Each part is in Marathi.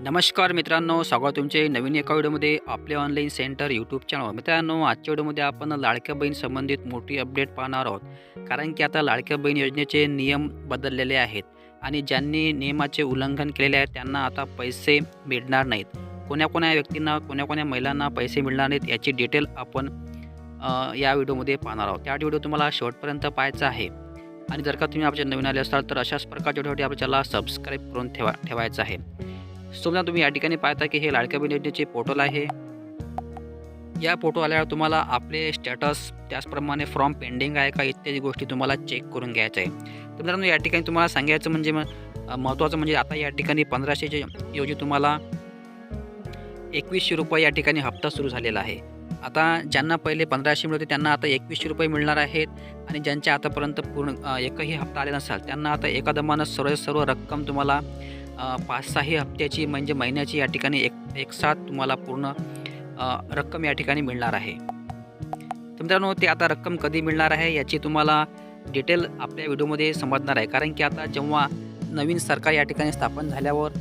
नमस्कार मित्रांनो स्वागत तुमचे नवीन एका व्हिडिओमध्ये आपले ऑनलाईन सेंटर यूट्यूब चॅनल मित्रांनो आजच्या व्हिडिओमध्ये आपण लाडक्या बहीण संबंधित मोठी अपडेट पाहणार आहोत. कारण की आता लाडक्या बहीण योजनेचे नियम बदललेले आहेत आणि ज्यांनी नियमाचे उल्लंघन केलेले आहे त्यांना आता पैसे मिळणार नाहीत. कोण्या कोण्या व्यक्तींना कोण्या कोण्या महिलांना पैसे मिळणार नाहीत याची डिटेल आपण या व्हिडिओमध्ये पाहणार आहोत. त्या व्हिडिओ तुम्हाला शेवटपर्यंत पाहायचा आहे. आणि जर का तुम्ही आमच्या नवीन आले असाल तर अशाच प्रकारच्या व्हिडिओसाठी आपल्याला सबस्क्राईब करून ठेवा ठेवायचं आहे. समजा तुम्ही या ठिकाणी पाहता की हे लाडक्या बहीण योजनेचे पोर्टल आहे. या फोटो आल्यावर तुम्हाला आपले स्टॅटस त्याचप्रमाणे फॉर्म पेंडिंग आहे का इत्यादी गोष्टी तुम्हाला चेक करून घ्यायचं आहे. तर मित्रांनो या ठिकाणी तुम्हाला सांगायचं म्हणजे महत्त्वाचं म्हणजे आता या ठिकाणी पंधराशेच्या ऐवजी तुम्हाला एकवीसशे रुपये या ठिकाणी हप्ता सुरू झालेला आहे. आता ज्यांना पहिले पंधराशे मिळते त्यांना आता एकवीसशे रुपये मिळणार आहेत आणि ज्यांच्या आतापर्यंत पूर्ण एकही हप्ता आले नसाल त्यांना आता एका दमानं सर्व सर्व रक्कम तुम्हाला पाच सहाही हप्त्याची म्हणजे महिन्याची या ठिकाणी एक एक साथ तुम्हाला पूर्ण रक्कम या ठिकाणी मिळणार आहे. तर मित्रांनो ते आता रक्कम कधी मिळणार आहे याची तुम्हाला डिटेल आपल्या व्हिडिओमध्ये समजणार आहे. कारण की आता जेव्हा नवीन सरकार या ठिकाणी स्थापन झाल्यावर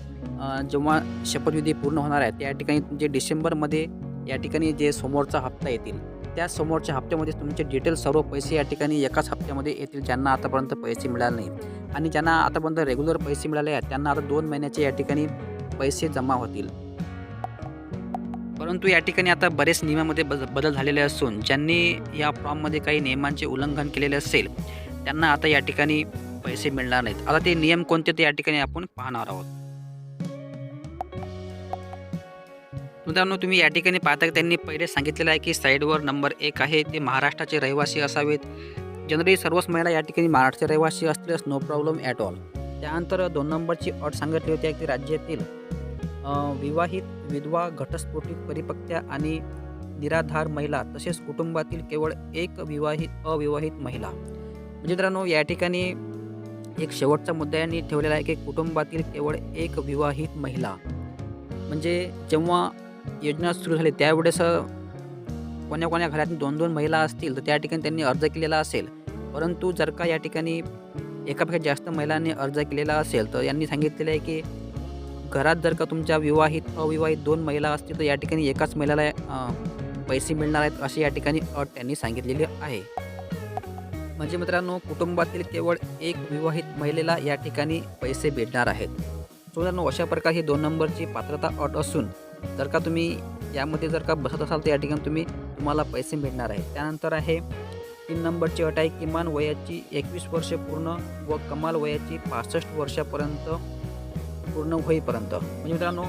जेव्हा शपथविधी पूर्ण होणार आहे त्या ठिकाणी जे डिसेंबरमध्ये या ठिकाणी जे समोरचा हप्ता येतील त्या समोरच्या हप्त्यामध्ये तुमचे डिटेल सर्व पैसे या ठिकाणी एकाच हप्त्यामध्ये येतील ज्यांना आतापर्यंत पैसे मिळाले नाही आणि ज्यांना आतापर्यंत रेग्युलर पैसे मिळाले आहेत त्यांना आता दोन महिन्याचे या ठिकाणी पैसे जमा होतील. परंतु या ठिकाणी आता बरेच नियमामध्ये बदल झालेले असून ज्यांनी या फॉर्ममध्ये काही नियमांचे उल्लंघन केलेले असेल त्यांना आता या ठिकाणी पैसे मिळणार नाहीत. आता ते नियम कोणते ते या ठिकाणी आपण पाहणार आहोत. मित्रांनो तुम्ही या ठिकाणी पाहता त्यांनी पहिले सांगितलेलं आहे की साईडवर नंबर एक आहे ते महाराष्ट्राचे रहिवासी असावेत. जनरली सर्वच महिला या ठिकाणी महाराष्ट्र रहिवासी असल्यास नो प्रॉब्लेम ॲट ऑल त्यानंतर दोन नंबरची अट सांगितली होती की राज्यातील विवाहित विधवा घटस्फोटित परिपक्त्या आणि निराधार महिला तसेच कुटुंबातील केवळ एक विवाहित अविवाहित महिला. म्हणजे मित्रांनो या ठिकाणी एक शेवटचा मुद्दा यांनी ठेवलेला आहे की कुटुंबातील केवळ एक विवाहित महिला. म्हणजे जेव्हा योजना सुरू झाली त्यावेळेस कोण्या कोण्या घरात दोन दोन महिला असतील तर त्या ठिकाणी त्यांनी अर्ज केलेला असेल. परंतु जर का या ठिकाणी एकापेक्षा जास्त महिलांनी अर्ज केलेला असेल तर यांनी सांगितलेलं आहे की घरात जर का तुमच्या विवाहित अविवाहित दोन महिला असतील तर या ठिकाणी एकाच महिलाला पैसे मिळणार आहेत अशी या ठिकाणी अट त्यांनी सांगितलेली आहे. म्हणजे मित्रांनो कुटुंबातील केवळ एक विवाहित महिलेला या ठिकाणी पैसे भेटणार आहेत. सो मित्रांनो अशा प्रकारे ही दोन नंबरची पात्रता अट असून जर का तुम्ही यामध्ये जर का बसत असाल तर या ठिकाणी तुम्ही तुम्हाला पैसे मिळणार आहेत. त्यानंतर आहे तीन नंबरची अट आहे किमान वयाची एकवीस वर्ष पूर्ण व कमाल वयाची पासष्ट वर्षापर्यंत पूर्ण होईपर्यंत. म्हणजे मित्रांनो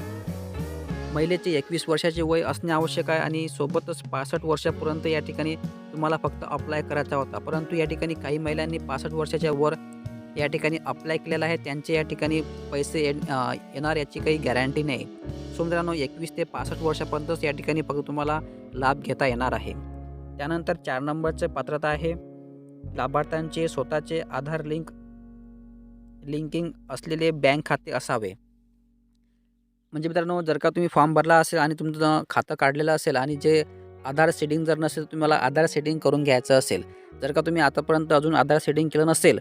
महिलेचे एकवीस वर्षाचे वय असणे आवश्यक आहे आणि सोबतच पासष्ट वर्षापर्यंत या ठिकाणी तुम्हाला फक्त अप्लाय करायचा होता. परंतु या ठिकाणी काही महिलांनी पासष्ट वर्षाच्या वर या ठिकाणी अप्लाय केलेला आहे. त्यांचे या ठिकाणी पैसे ये- येणार याची काही गॅरंटी नाही. सो मित्रांनो एकवीस ते पासष्ट वर्षापर्यंतच या ठिकाणी फक्त तुम्हाला लाभ घेता येणार आहे. त्यानंतर चार नंबरचं पात्रता आहे. लाभार्थ्यांचे स्वतःचे आधार लिंक लिंकिंग असलेले बँक खाते असावे. म्हणजे मित्रांनो जर का तुम्ही फॉर्म भरला असेल आणि तुमचं खातं काढलेलं असेल आणि जे आधार सेटिंग जर नसेल तर तुम्हाला आधार सेटिंग करून घ्यायचं असेल. जर का तुम्ही आतापर्यंत अजून आधार सेटिंग केलं नसेल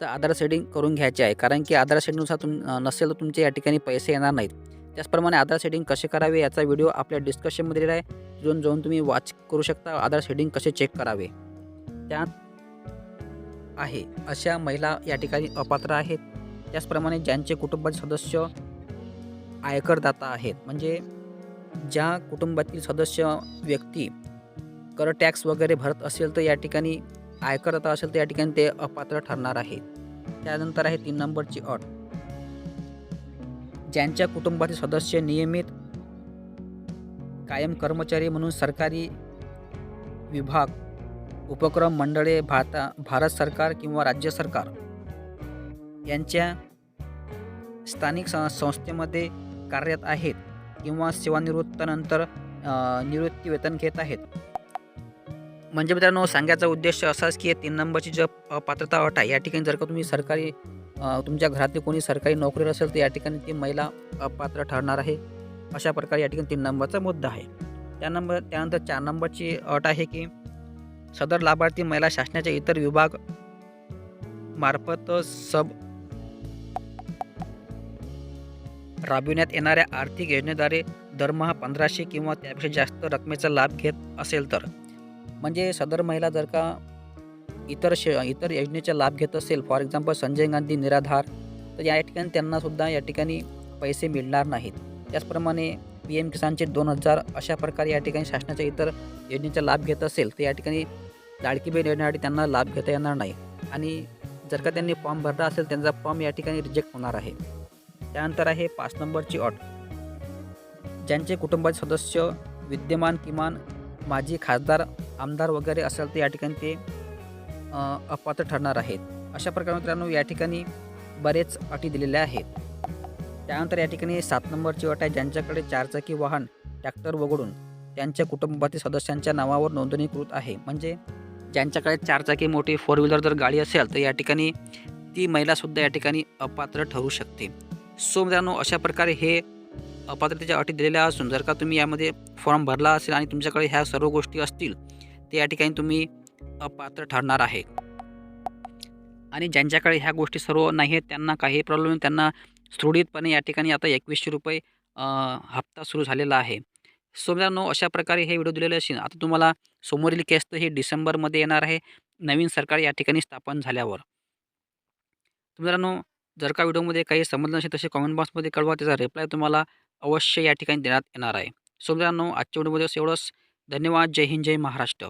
तर आधार सेटिंग करून घ्यायचे आहे. कारण की आधार सेटिंगनुसार तुम नसेल तर तुमचे या ठिकाणी पैसे येणार नाहीत. त्याचप्रमाणे आधार सेटिंग कसे करावे याचा व्हिडिओ आपल्या डिस्कशनमध्ये आहे तिथून जाऊन तुम्ही वॉच करू शकता. आधार सेटिंग कसे चेक करावे? त्यात आहे. अशा महिला या ठिकाणी अपात्र आहेत. त्याचप्रमाणे ज्यांचे कुटुंबाचे सदस्य आयकरदाता आहेत. म्हणजे ज्या कुटुंबातील सदस्य व्यक्ती कर टॅक्स वगैरे भरत असेल तर या ठिकाणी आयकरदाता असेल तर या ठिकाणी ते अपात्र ठरणार आहे त्यानंतर आहे तीन नंबरची अट. ज्यांच्या कुटुंबातील सदस्य नियमित कायम कर्मचारी म्हणून सरकारी विभाग उपक्रम मंडळे भारता भारत सरकार किंवा राज्य सरकार यांच्या स्थानिक सं संस्थेमध्ये कार्यरत आहेत किंवा सेवानिवृत्तानंतर निवृत्ती वेतन घेत आहेत. म्हणजे मित्रांनो सांगायचा उद्देश असाच की तीन नंबरची ज पात्रता अट आहे या ठिकाणी जर का तुम्ही सरकारी तुमच्या घरातली कोणी सरकारी नोकरी असेल तर या ठिकाणी ती महिला अपात्र ठरणार आहे. अशा प्रकारे या ठिकाणी तीन नंबरचा मुद्दा आहे. त्या नंबर त्यानंतर चार नंबरची अट आहे की सदर लाभार्थी महिला शासनाच्या इतर विभाग मार्फत सब राबविण्यात येणाऱ्या आर्थिक योजनेद्वारे दरमहा पंधराशे किंवा त्यापेक्षा जास्त रकमेचा लाभ घेत असेल तर. म्हणजे सदर महिला जर का इतर श इतर योजनेचा लाभ घेत असेल फॉर एक्झाम्पल संजय गांधी निराधार तर या ठिकाणी त्यांनासुद्धा या ठिकाणी पैसे मिळणार नाहीत. त्याचप्रमाणे पी एम किसानचे दोन हजार अशा प्रकारे या ठिकाणी शासनाच्या इतर योजनेचा लाभ घेत असेल तर या ठिकाणी लाडकी बहीण योजनेसाठी त्यांना लाभ घेता येणार नाही. आणि जर का त्यांनी फॉर्म भरला असेल त्यांचा फॉर्म या ठिकाणी रिजेक्ट होणार आहे. त्यानंतर आहे पाच नंबरची अट ज्यांचे कुटुंबाचे सदस्य विद्यमान किमान माजी खासदार आमदार वगैरे असेल तर या ठिकाणी ते अपात्र ठरणार आहेत. अशा प्रकारे मित्रांनो या ठिकाणी बरेच अटी दिलेल्या आहेत. त्यानंतर या ठिकाणी सात नंबरची अट आहे ज्यांच्याकडे चारचाकी वाहन ट्रॅक्टर वगळून त्यांच्या कुटुंबातील सदस्यांच्या नावावर नोंदणीकृत आहे. म्हणजे ज्यांच्याकडे चारचाकी मोठी फोर व्हीलर जर गाडी असेल तर या ठिकाणी ती महिलासुद्धा या ठिकाणी अपात्र ठरू शकते. सो मित्रांनो अशा प्रकारे हे अपात्रतेच्या अटी दिलेल्या असून जर का तुम्ही यामध्ये फॉर्म भरला असेल आणि तुमच्याकडे ह्या सर्व गोष्टी असतील तर या ठिकाणी तुम्ही अपात्र ठरणार आहे. आणि ज्यांच्याकडे ह्या गोष्टी सर्व नाही आहेत त्यांना काही प्रॉब्लेम त्यांना सुरळीतपणे या ठिकाणी आता एकवीसशे रुपये हप्ता सुरू झालेला आहे. सो मित्रांनो अशा प्रकारे हे व्हिडिओ दिलेले असेल आता तुम्हाला समोरील केस तर हे डिसेंबरमध्ये येणार आहे नवीन सरकार या ठिकाणी स्थापन झाल्यावर. मित्रांनो जर का व्हिडिओमध्ये काही समजलं नसेल तसे कमेंट बॉक्समध्ये कळवा त्याचा रिप्लाय तुम्हाला अवश्य या ठिकाणी देण्यात येणार आहे. सो मित्रांनो आजच्या व्हिडिओमध्ये एवढंच धन्यवाद. जय हिंद जय महाराष्ट्र.